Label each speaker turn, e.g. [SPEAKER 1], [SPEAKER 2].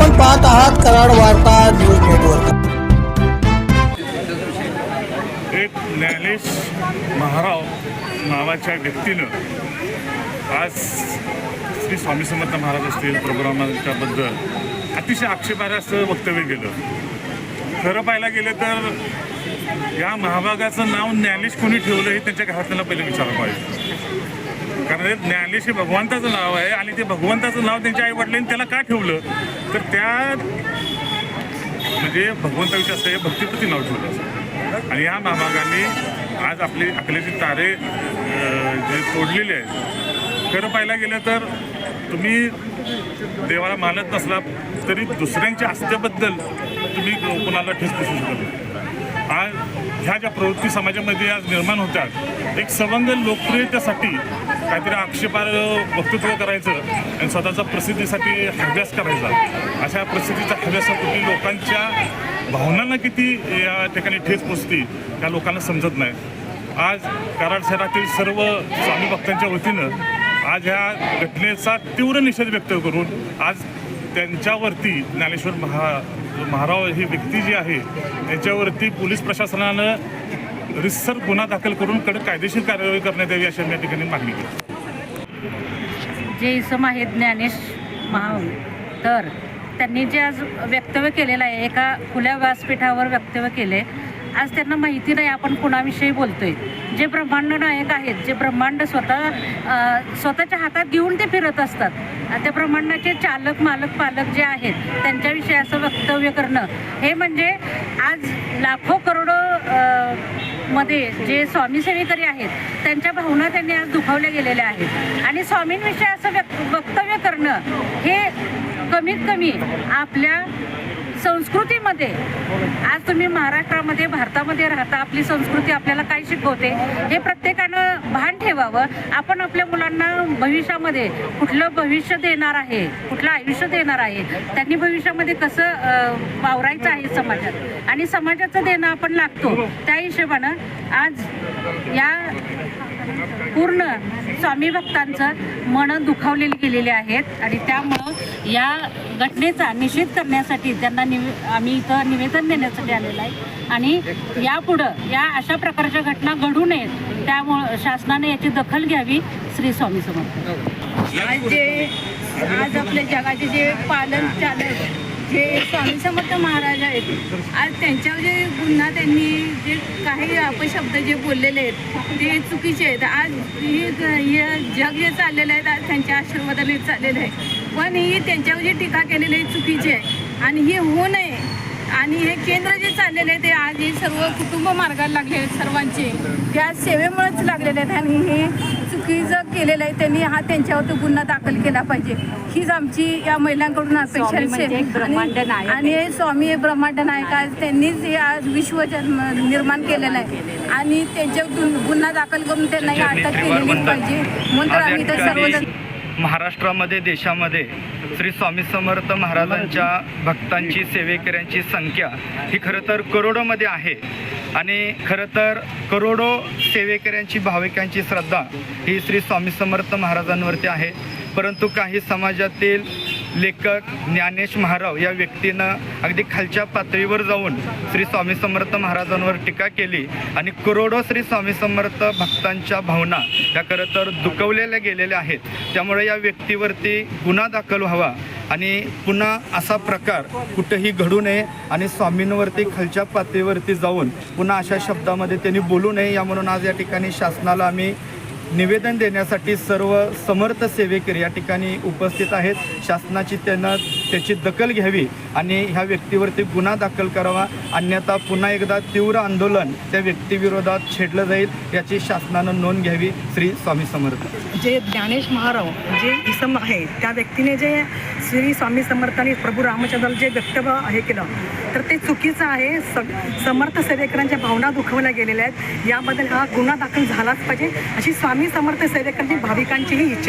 [SPEAKER 1] आपण पाहत आहात कराड वार्ता न्यूज नेटवर्क.
[SPEAKER 2] एक ज्ञानेश महाराव नावाच्या व्यक्तीनं आज श्री स्वामी समर्थ महाराज असतील प्रभुरामांच्याबद्दल अतिशय आक्षेपार्ह असं वक्तव्य केलं. खरं पाहायला गेलं तर या महाभागाचं नाव ज्ञानेश कोणी ठेवलं हे त्यांच्या घरातल्याला पहिले विचारलं पाहिजे कारण हे भगवंताचं नाव आहे आणि ते भगवंताचं नाव त्यांच्या आईवडिलांनी त्याला का ठेवलं तर त्या म्हणजे भगवंताविषयी असं हे भक्तिप्रती नाव ठेवलं असं आणि या महाभागांनी आज आपले अकलेचे तारे जे तोडलेले आहेत खरं पाहायला गेलं तर तुम्ही देवाला मानत नसला तरी दुसऱ्यांच्या आस्थेबद्दल तुम्ही कोणाला ठेस पोसू शकत नाही. आज ह्या ज्या प्रवृत्ती समाजामध्ये आज निर्माण होतात एक सवंग लोकप्रियतेसाठी काहीतरी आक्षेपार्ह वक्तृत्व करायचं आणि स्वतःचा प्रसिद्धीसाठी हव्यास करायचा. अशा प्रसिद्धीच्या हव्यासापोटी लोकांच्या भावनांना किती या ठिकाणी ठेच पोचते त्या लोकांना समजत नाही. आज कराड शहरातील सर्व स्वामी भक्तांच्या वतीनं आज ह्या घटनेचा तीव्र निषेध व्यक्त करून आज त्यांच्यावरती ज्ञानेश्वर महा महाराव ही व्यक्ती जी आहे त्याच्यावरती पोलीस प्रशासनानं रिसर गुन्हा दाखल करून कडक कायदेशीर कारवाई करण्यात यावी अशी या ठिकाणी मागणी केली.
[SPEAKER 3] जे इसम आहेत ज्ञानेश महाव. तर त्यांनी जे आज वक्तव्य केलेलं आहे एका खुल्या व्यासपीठावर वक्तव्य केले आज त्यांना माहिती नाही आपण कुणाविषयी बोलतोय. जे ब्रह्मांड नायक आहेत जे ब्रह्मांड स्वतः स्वतःच्या हातात घेऊन ते फिरत असतात. त्या ब्रह्मांडाचे चालक मालक पालक जे आहेत त्यांच्याविषयी असं वक्तव्य करणं हे म्हणजे आज लाखो करोडो मध्ये जे स्वामी सेवेकरी आहेत त्यांच्या भावना त्यांनी आज दुखावल्या गेलेल्या आहेत. आणि स्वामींविषयी असं व्यक्त वक्तव्य करणं हे कमीत कमी आपल्या संस्कृतीमध्ये आज तुम्ही महाराष्ट्रामध्ये भारतामध्ये राहता आपली संस्कृती आपल्याला काय शिकवते हे प्रत्येकानं भान ठेवावं. आपण आपल्या मुलांना भविष्यामध्ये कुठलं भविष्य देणार आहे कुठलं आयुष्य देणार आहे त्यांनी भविष्यामध्ये कसं वावरायचं आहे समाजात? आणि समाजाचं देणं आपण लागतो. त्या हिशोबानं आज या पूर्ण स्वामी भक्तांचं मन दुखावलेली गेलेली आहेत आणि त्यामुळं या घटनेचा निषेध करण्यासाठी त्यांना निवे आम्ही इथं निवेदन देण्यासाठी आलेलं आहे. आणि यापुढं या अशा प्रकारच्या घटना घडू नयेत त्यामुळं शासनाने याची दखल घ्यावी श्री स्वामी समर्थ.
[SPEAKER 4] आज जे आज आपल्या जगाचे जे पालन चालक जे स्वामी समर्थ महाराज आहेत आज त्यांच्यावर जे गुन्हा त्यांनी जे काही अपशब्द जे बोललेले आहेत ते चुकीचे आहेत. आज हे हे जग जे चाललेलं आहे आज त्यांच्या आशीर्वादाने चाललेलं आहे. पण ही त्यांच्यावर जी टीका केलेली आहे चुकीची आहे. आणि हे होऊ नये. आणि हे केंद्र जे चाललेले आहे ते आज हे सर्व कुटुंब मार्गाला लागले आहेत सर्वांचे. त्या सेवेमुळेच लागलेले आहेत आणि हे चुकीचं केलेलं आहे त्यांनी हा त्यांच्यावर गुन्हा दाखल केला पाहिजे. हीच आमची या महिलांकडून अपेक्षा
[SPEAKER 3] म्हणजे
[SPEAKER 4] आहे.
[SPEAKER 3] ब्रह्मांड
[SPEAKER 4] आणि- हे स्वामी हे ब्रह्मांड नायक आज त्यांनीच हे आज विश्व जन्म निर्माण केलेलं आहे. आणि त्यांच्यावर गुन्हा दाखल करून त्यांना अटक केलेली पाहिजे. म्हणून तर आम्ही तर सर्वजण
[SPEAKER 5] महाराष्ट्रामध्ये देशामध्ये श्री स्वामी समर्थ महाराजांच्या भक्तांची सेवेकऱ्यांची संख्या ही खरं तर करोडोमध्ये आहे. आणि खरं तर करोडो सेवेकऱ्यांची भाविकांची श्रद्धा ही श्री स्वामी समर्थ महाराजांवरती आहे. परंतु काही समाजातील लेखक ज्ञानेश महाराव या व्यक्तीनं अगदी खालच्या पातळीवर जाऊन श्री स्वामी समर्थ महाराजांवर टीका केली आणि करोडो श्री स्वामी समर्थ भक्तांच्या भावना या खरं तर दुखवलेल्या गेलेल्या आहेत. त्यामुळे या व्यक्तीवरती गुन्हा दाखल व्हावा आणि पुन्हा असा प्रकार कुठेही घडू नये आणि स्वामींवरती खालच्या पातळीवरती जाऊन पुन्हा अशा शब्दामध्ये त्यांनी बोलू नये या म्हणून आज या ठिकाणी शासनाला आम्ही निवेदन देण्यासाठी सर्व समर्थ सेवेकरी या ठिकाणी उपस्थित आहेत. शासनाची त्यांना त्याची दखल घ्यावी आणि ह्या व्यक्तीवरती गुन्हा दाखल करावा. अन्यथा पुन्हा एकदा तीव्र आंदोलन त्या व्यक्तीविरोधात छेडलं जाईल याची शासनानं नोंद घ्यावी श्री स्वामी समर्थ.
[SPEAKER 6] जे ज्ञानेश महाराव जे इसम आहे त्या व्यक्तीने जे श्री स्वामी समर्थांनी प्रभू रामचंद्र जे वक्तव्य हे केलं तर ते चुकीचं आहे. स समर्थ सेवेकरांच्या भावना दुखवल्या गेलेल्या आहेत. याबद्दल हा गुन्हा दाखल झालाच पाहिजे अशी स्वामी समर्थ सेवेकरांची भाविकांचीही इच्छा